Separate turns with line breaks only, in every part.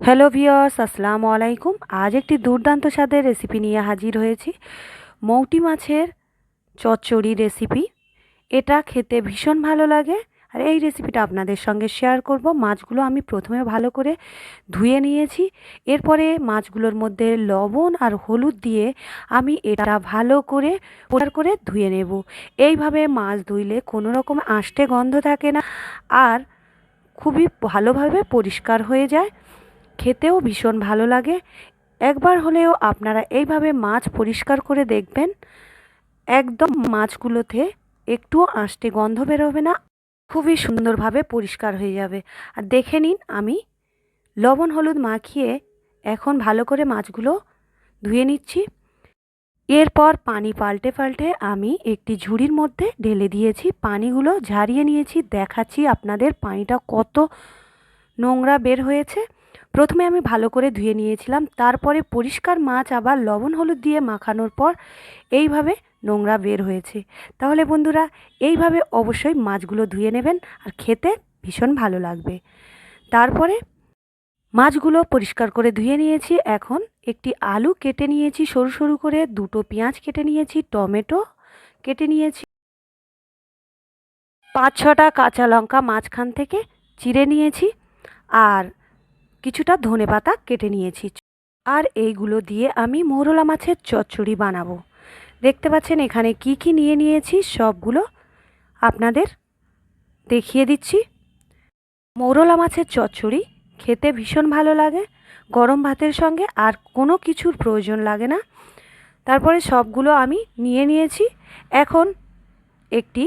Hello ভিওস আসসালামু আলাইকুম। আজ একটি দুর্দান্ত স্বাদের রেসিপি নিয়ে হাজির হয়েছি। মৌটি মাছের চচ্চড়ি রেসিপি এটা খেতে ভীষণ ভালো লাগে। আর এই রেসিপিটা আপনাদের সঙ্গে শেয়ার করব। মাছগুলো আমি প্রথমে ভালো করে ধুয়ে নিয়েছি। এরপরে মাছগুলোর মধ্যে লবণ আর হলুদ দিয়ে আমি এটা ভালো করে পরিষ্কার করে ধুয়ে নেব। এইভাবে মাছ ধুইলে কোনো রকম আষ্টে গন্ধ থাকে না। আর খুবই ভালোভাবে পরিষ্কার হয়ে যায়। খেতেও ভীষণ ভালো লাগে। একবার হলেও আপনারা এইভাবে মাছ পরিষ্কার করে দেখবেন। একদম মাছগুলোতে একটুও আঁশটে গন্ধ বেরোবে না, খুবই সুন্দরভাবে পরিষ্কার হয়ে যাবে। আর দেখে নিন, আমি লবণ হলুদ মাখিয়ে এখন ভালো করে মাছগুলো ধুয়ে নিচ্ছি। এরপর পানি পাল্টে পাল্টে আমি একটি ঝুড়ির মধ্যে ঢেলে দিয়েছি। পানিগুলো ঝারিয়ে নিয়েছি, দেখাচ্ছি আপনাদের পানিটা কত নোংরা বের হয়েছে। প্রথমে আমি ভালো করে ধুয়ে নিয়েছিলাম, তারপরে পরিষ্কার মাছ আবার লবণ হলুদ দিয়ে মাখানোর পর এইভাবে নোংরা বের হয়েছে। তাহলে বন্ধুরা, এইভাবে অবশ্যই মাছগুলো ধুয়ে নেবেন আর খেতে ভীষণ ভালো লাগবে। তারপরে মাছগুলো পরিষ্কার করে ধুয়ে নিয়েছি। এখন একটি আলু কেটে নিয়েছি, সরু সরু করে দুটো পেঁয়াজ কেটে নিয়েছি, টমেটো কেটে নিয়েছি। পাঁচ ছটা কাঁচা লঙ্কা মাঝখান থেকে চিড়ে নিয়েছি। আর কিছুটা ধনে পাতা কেটে নিয়েছি। আর এইগুলো দিয়ে আমি মৌরলা মাছের চচ্চড়ি বানাবো। দেখতে পাচ্ছেন এখানে কি কি নিয়ে নিয়েছি? সবগুলো আপনাদের দেখিয়ে দিচ্ছি। মৌরলা মাছের চচ্চড়ি খেতে ভীষণ ভালো লাগে। গরম ভাতের সঙ্গে আর কোনো কিছুর প্রয়োজন লাগে না। তারপরে সবগুলো আমি নিয়ে নিয়েছি। এখন একটি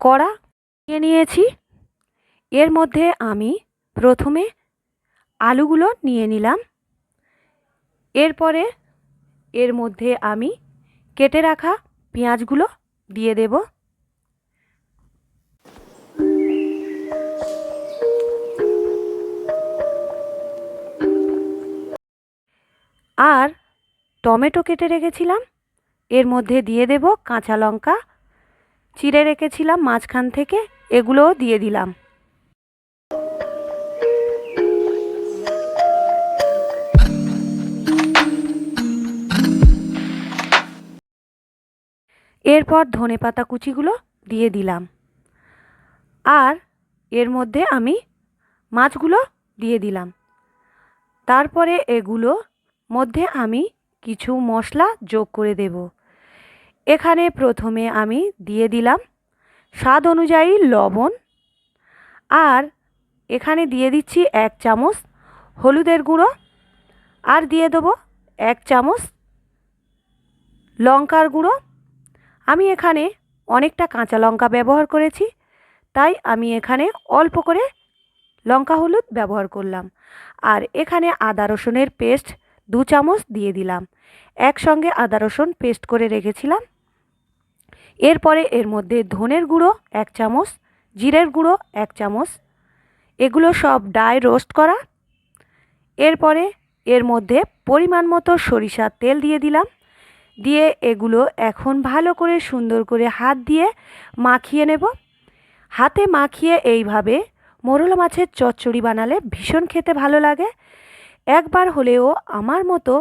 কড়া নিয়ে নিয়েছি। এর মধ্যে আমি প্রথমে আলুগুলো নিয়ে নিলাম। এরপরে এর মধ্যে আমি কেটে রাখা পেঁয়াজগুলো দিয়ে দেব। আর টমেটো কেটে রেখেছিলাম। এর মধ্যে দিয়ে দেব কাঁচা লঙ্কা। চিড়ে রেখেছিলাম মাঝখান থেকে। এগুলোও দিয়ে দিলাম। এরপর ধনে পাতা কুচিগুলো দিয়ে দিলাম। আর এর মধ্যে আমি মাছগুলো দিয়ে দিলাম। তারপরে এগুলো মধ্যে আমি কিছু মশলা যোগ করে দেব। এখানে প্রথমে আমি দিয়ে দিলাম স্বাদ অনুযায়ী লবণ। আর এখানে দিয়ে দিচ্ছি এক চামচ হলুদের গুঁড়ো। আর দিয়ে দেবো এক চামচ লঙ্কার গুঁড়ো। আমি এখানে অনেকটা কাঁচা লঙ্কা ব্যবহার করেছি, তাই আমি এখানে অল্প করে লঙ্কা হলুদ ব্যবহার করলাম। আর এখানে আদা রসুনের পেস্ট দু চামচ দিয়ে দিলাম। একসঙ্গে আদা রসুন পেস্ট করে রেখেছিলাম। এরপরে এর মধ্যে ধনের গুঁড়ো এক চামচ, জিরের গুঁড়ো এক চামচ, এগুলো সব ডাই রোস্ট করা। এরপরে এর মধ্যে পরিমাণ মতো সরিষার তেল দিয়ে দিলাম। দিয়ে এগুলো এখন ভালো করে সুন্দর করে হাত দিয়ে মাখিয়ে নেব। হাতে মাখিয়ে এইভাবে মোরলা মাছের চচ্চড়ি বানালে ভীষণ খেতে ভালো লাগে। একবার হলেও আমার মতো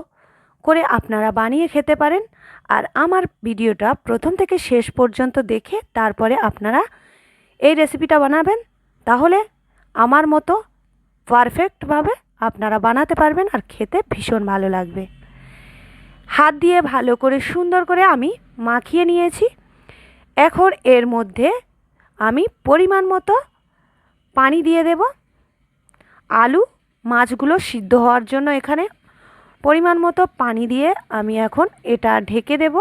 করে আপনারা বানিয়ে খেতে পারেন। আর আমার ভিডিওটা প্রথম থেকে শেষ পর্যন্ত দেখে তারপরে আপনারা এই রেসিপিটা বানাবেন। তাহলে আমার মতো পারফেক্টভাবে আপনারা বানাতে পারবেন আর খেতে ভীষণ ভালো লাগবে। হাত দিয়ে ভালো করে সুন্দর করে আমি মাখিয়ে নিয়েছি। এখন এর মধ্যে আমি পরিমাণ মতো পানি দিয়ে দেব। আলু মাছগুলো সিদ্ধ হওয়ার জন্য এখানে পরিমাণ মতো পানি দিয়ে আমি এখন এটা ঢেকে দেব।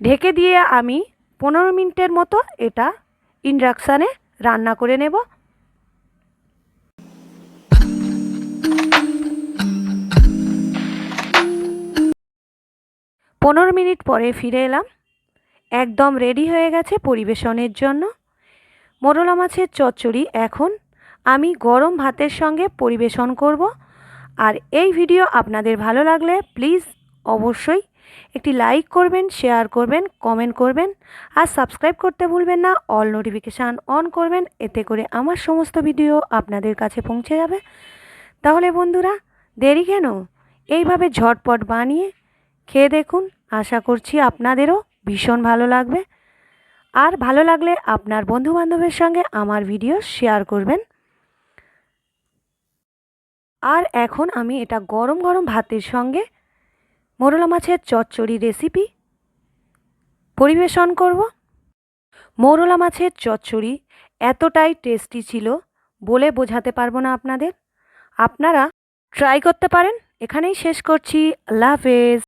ঢেকে দিয়ে আমি পনেরো মিনিটের মতো এটা ইন্ডাকশানে রান্না করে নেব। পনেরো মিনিট পরে ফিরে এলাম। একদম রেডি হয়ে গেছে পরিবেশনের জন্য। মোরলা মাছের চচ্চড়ি এখন আমি গরম ভাতের সঙ্গে পরিবেশন করব। আর এই ভিডিও আপনাদের ভালো লাগলে প্লিজ অবশ্যই একটি লাইক করবেন শেয়ার করবেন কমেন্ট করবেন আর সাবস্ক্রাইব করতে ভুলবেন না। অল নোটিফিকেশান অন করবেন, এতে করে আমার সমস্ত ভিডিও আপনাদের কাছে পৌঁছে যাবে। তাহলে বন্ধুরা, দেরি কেন? এইভাবে ঝটপট বানিয়ে খেয়ে দেখুন, আশা করছি আপনাদেরও ভীষণ ভালো লাগবে। আর ভালো লাগলে আপনার বন্ধুবান্ধবের সঙ্গে আমার ভিডিও শেয়ার করবেন। আর এখন আমি এটা গরম গরম ভাতের সঙ্গে মোরলা মাছের চচ্চড়ি রেসিপি পরিবেশন করব। মোরলা মাছের চচ্চড়ি এতটাই টেস্টি ছিল বলে বোঝাতে পারব না আপনাদের। আপনারা ট্রাই করতে পারেন। এখানেই শেষ করছি। আল্লাহ হাফেজ।